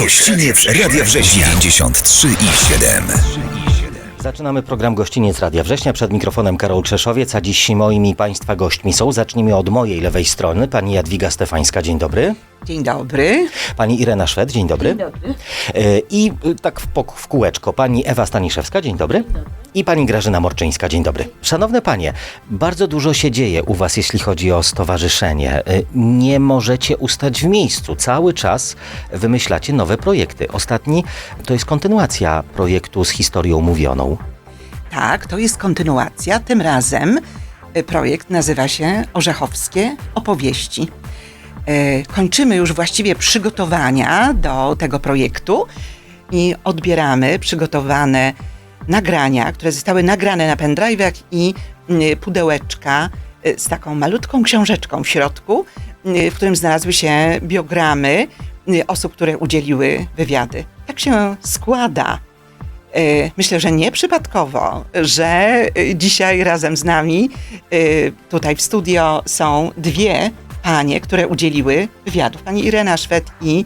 Gościniec Radia Września 93 i 7. Zaczynamy program Gościniec Radia Września. Przed mikrofonem Karol Krzeszowiec, a dziś moimi Państwa gośćmi są, zacznijmy od mojej lewej strony, pani Jadwiga Stefańska, dzień dobry. Dzień dobry. Pani Irena Szwed, dzień dobry. Dzień dobry. E, I y, tak w, w kółeczko, pani Ewa Staniszewska, dzień dobry. I pani Grażyna Morczyńska, dzień dobry. Szanowne panie, bardzo dużo się dzieje u was, jeśli chodzi o stowarzyszenie. E, Nie możecie ustać w miejscu. Cały czas wymyślacie nowe projekty. Ostatni to jest kontynuacja projektu z historią mówioną. Tak, to jest kontynuacja. Tym razem y, projekt nazywa się Orzechowskie opowieści. E, Kończymy już właściwie przygotowania do tego projektu i odbieramy przygotowane nagrania, które zostały nagrane na pendrive'ach i y, pudełeczka y, z taką malutką książeczką w środku, y, w którym znalazły się biogramy y, osób, które udzieliły wywiady. Tak się składa, Myślę, że nie przypadkowo, że e, dzisiaj razem z nami e, tutaj w studio są dwie panie, które udzieliły wywiadów. Pani Irena Szwed i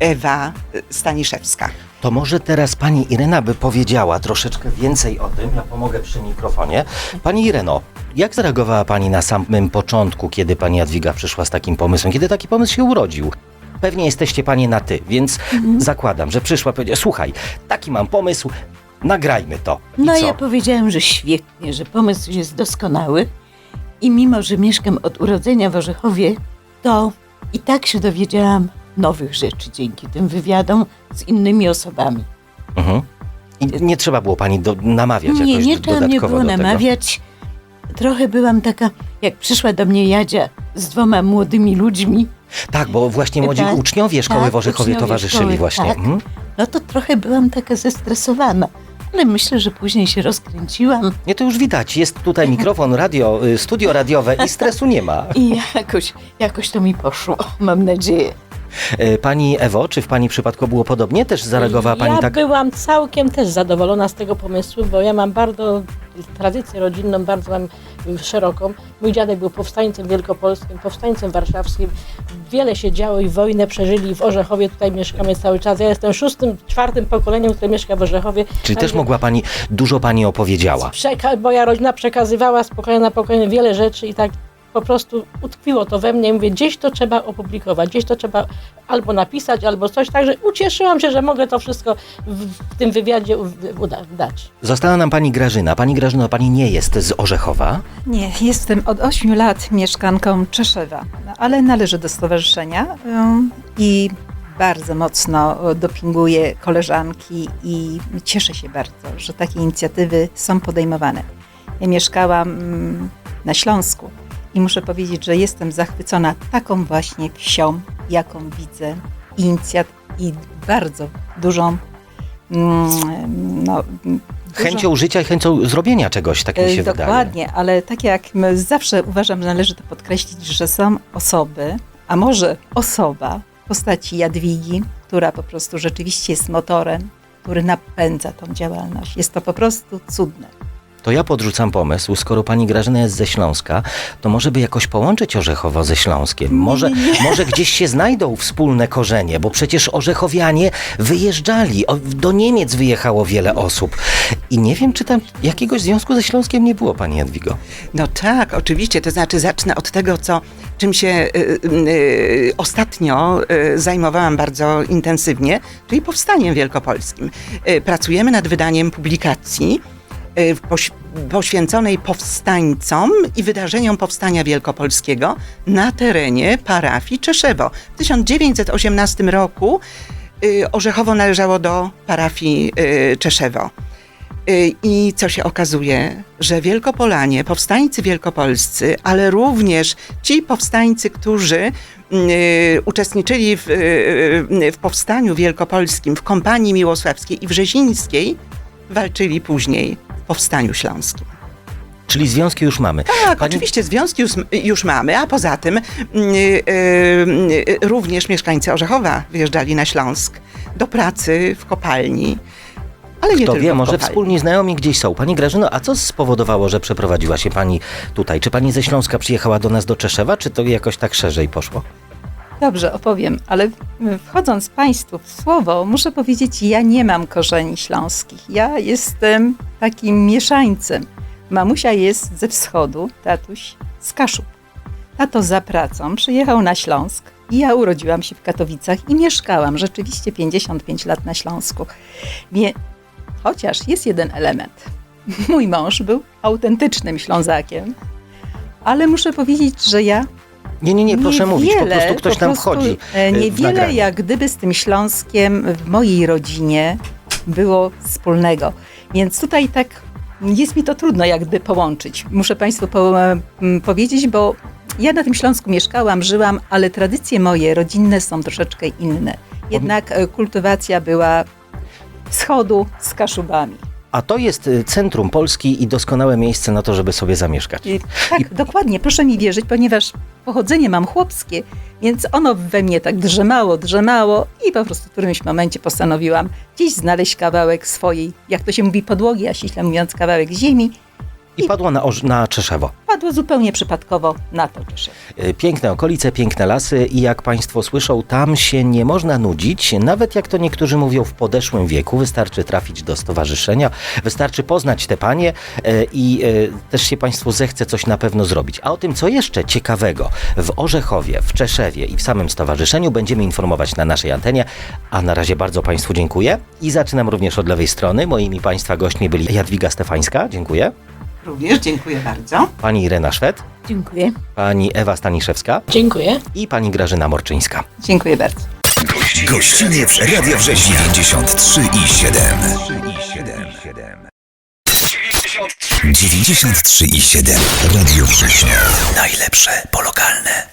Ewa e, Staniszewska. To może teraz pani Irena by powiedziała troszeczkę więcej o tym. Ja pomogę przy mikrofonie. Pani Ireno, jak zareagowała pani na samym początku, kiedy pani Jadwiga przyszła z takim pomysłem? Kiedy taki pomysł się urodził? Pewnie jesteście panie na ty, więc zakładam, że przyszła powiedziała, słuchaj, taki mam pomysł, nagrajmy to. I No co? ja powiedziałam, że świetnie, że pomysł jest doskonały i mimo, że mieszkam od urodzenia w Orzechowie, to i tak się dowiedziałam nowych rzeczy dzięki tym wywiadom z innymi osobami. Mhm. I nie trzeba było pani do, namawiać Nie, jakoś nie trzeba mnie było namawiać. Trochę byłam taka, jak przyszła do mnie Jadzia z dwoma młodymi ludźmi, Tak, bo właśnie młodzi Tak, uczniowie szkoły tak, w Orzechowie uczniowie towarzyszyli szkoły, właśnie. tak. Mhm. no to trochę byłam taka zestresowana. Ale myślę, że później się rozkręciłam Nie, to już widać, jest tutaj mikrofon, radio, y, studio radiowe i stresu nie ma. i jakoś, jakoś to mi poszło, mam nadzieję. Y, Pani Ewo, czy w pani przypadku było podobnie? Też zareagowała pani ja tak? byłam całkiem też zadowolona z tego pomysłu, bo ja mam bardzo tradycję rodzinną, bardzo mam szeroką. Mój dziadek był powstańcem wielkopolskim, powstańcem warszawskim. Wiele się działo i wojnę przeżyli w Orzechowie, tutaj mieszkamy cały czas. Ja jestem szóstym, czwartym pokoleniem, które mieszka w Orzechowie. Czyli też mogła pani, dużo pani opowiedziała. Przeka- moja rodzina przekazywała z pokolenia na pokolenie wiele rzeczy i tak po prostu utkwiło to we mnie. Mówię, gdzieś to trzeba opublikować, gdzieś to trzeba albo napisać, albo coś. Także ucieszyłam się, że mogę to wszystko w, w tym wywiadzie uda, dać. Została nam pani Grażyna. Pani Grażyno, pani nie jest z Orzechowa. Nie, jestem od 8 lat mieszkanką Czeszewa, no, ale należę do stowarzyszenia i bardzo mocno dopinguję koleżanki i cieszę się bardzo, że takie inicjatywy są podejmowane. Ja mieszkałam na Śląsku i muszę powiedzieć, że jestem zachwycona taką właśnie wsią, jaką widzę inicjat i bardzo dużą mm, no, Chęcią życia i chęcią zrobienia czegoś, tak mi się E, wydaje. Dokładnie, ale tak jak zawsze uważam, że należy to podkreślić, że są osoby, a może osoba w postaci Jadwigi, która po prostu rzeczywiście jest motorem, który napędza tą działalność. Jest to po prostu cudne. To ja podrzucam pomysł, skoro pani Grażyna jest ze Śląska, to może by jakoś połączyć Orzechowo ze Śląskiem. Może, może gdzieś się znajdą wspólne korzenie, bo przecież Orzechowianie wyjeżdżali. O, do Niemiec wyjechało wiele osób. I nie wiem, czy tam jakiegoś związku ze Śląskiem nie było, pani Jadwigo. No tak, oczywiście. To znaczy zacznę od tego, co, czym się y, y, ostatnio y, zajmowałam bardzo intensywnie, czyli powstaniem wielkopolskim. Y, pracujemy nad wydaniem publikacji y, poświęconej powstańcom i wydarzeniom powstania wielkopolskiego na terenie parafii Czeszewo. W 1918 roku y, Orzechowo należało do parafii y, Czeszewo. Y, I co się okazuje, że Wielkopolanie, powstańcy wielkopolscy, ale również ci powstańcy, którzy y, uczestniczyli w, y, w powstaniu wielkopolskim, w kompanii miłosławskiej i wrzezińskiej, walczyli później powstaniu śląskim. Czyli związki już mamy. Tak, Pani- oczywiście związki już, już mamy, a poza tym y, y, y, również mieszkańcy Orzechowa wyjeżdżali na Śląsk do pracy w kopalni. Ale Kto wie, może kopalni. wspólni znajomi gdzieś są. Pani Grażyno, a co spowodowało, że przeprowadziła się pani tutaj? Czy pani ze Śląska przyjechała do nas do Czeszewa, czy to jakoś tak szerzej poszło? Dobrze, opowiem, ale wchodząc Państwu w słowo, muszę powiedzieć, ja nie mam korzeni śląskich. Ja jestem takim mieszańcem. Mamusia jest ze wschodu, tatuś z Kaszub. Tato za pracą przyjechał na Śląsk i ja urodziłam się w Katowicach i mieszkałam rzeczywiście 55 lat na Śląsku. Wie, chociaż jest jeden element. Mój mąż był autentycznym Ślązakiem, ale muszę powiedzieć, że ja Nie, nie, nie, proszę mówić, po prostu ktoś po tam prostu, wchodzi. e, y, Niewiele jak gdyby z tym Śląskiem w mojej rodzinie było wspólnego. Więc tutaj tak jest mi to trudno jak gdyby połączyć. Muszę Państwu po, m, powiedzieć, bo ja na tym Śląsku mieszkałam, żyłam, ale tradycje moje rodzinne są troszeczkę inne. Jednak e, kultywacja była wschodu z Kaszubami. A to jest y, centrum Polski i doskonałe miejsce na to, żeby sobie zamieszkać. I, tak, dokładnie, proszę mi wierzyć, ponieważ pochodzenie mam chłopskie, więc ono we mnie tak drzemało, drzemało i po prostu w którymś momencie postanowiłam gdzieś znaleźć kawałek swojej, jak to się mówi, podłogi, a ściśle mówiąc kawałek ziemi. I padła na, na Czeszewo. Padło zupełnie przypadkowo na to Czeszew. Y, Piękne okolice, piękne lasy i jak Państwo słyszą, tam się nie można nudzić, nawet jak to niektórzy mówią w podeszłym wieku. Wystarczy trafić do stowarzyszenia, wystarczy poznać te panie y, i y, też się Państwu zechce coś na pewno zrobić. A o tym, co jeszcze ciekawego w Orzechowie, w Czeszewie i w samym stowarzyszeniu będziemy informować na naszej antenie. A na razie bardzo Państwu dziękuję i zaczynam również od lewej strony. Moimi Państwa gośćmi byli Jadwiga Stefańska, dziękuję, Również dziękuję bardzo. pani Irena Szwed, Dziękuję. pani Ewa Staniszewska Dziękuję. i pani Grażyna Morczyńska. Dziękuję bardzo. Gościniec Radia Września 93 i 7. 93 i 7. Radio Września. Najlepsze po lokalne.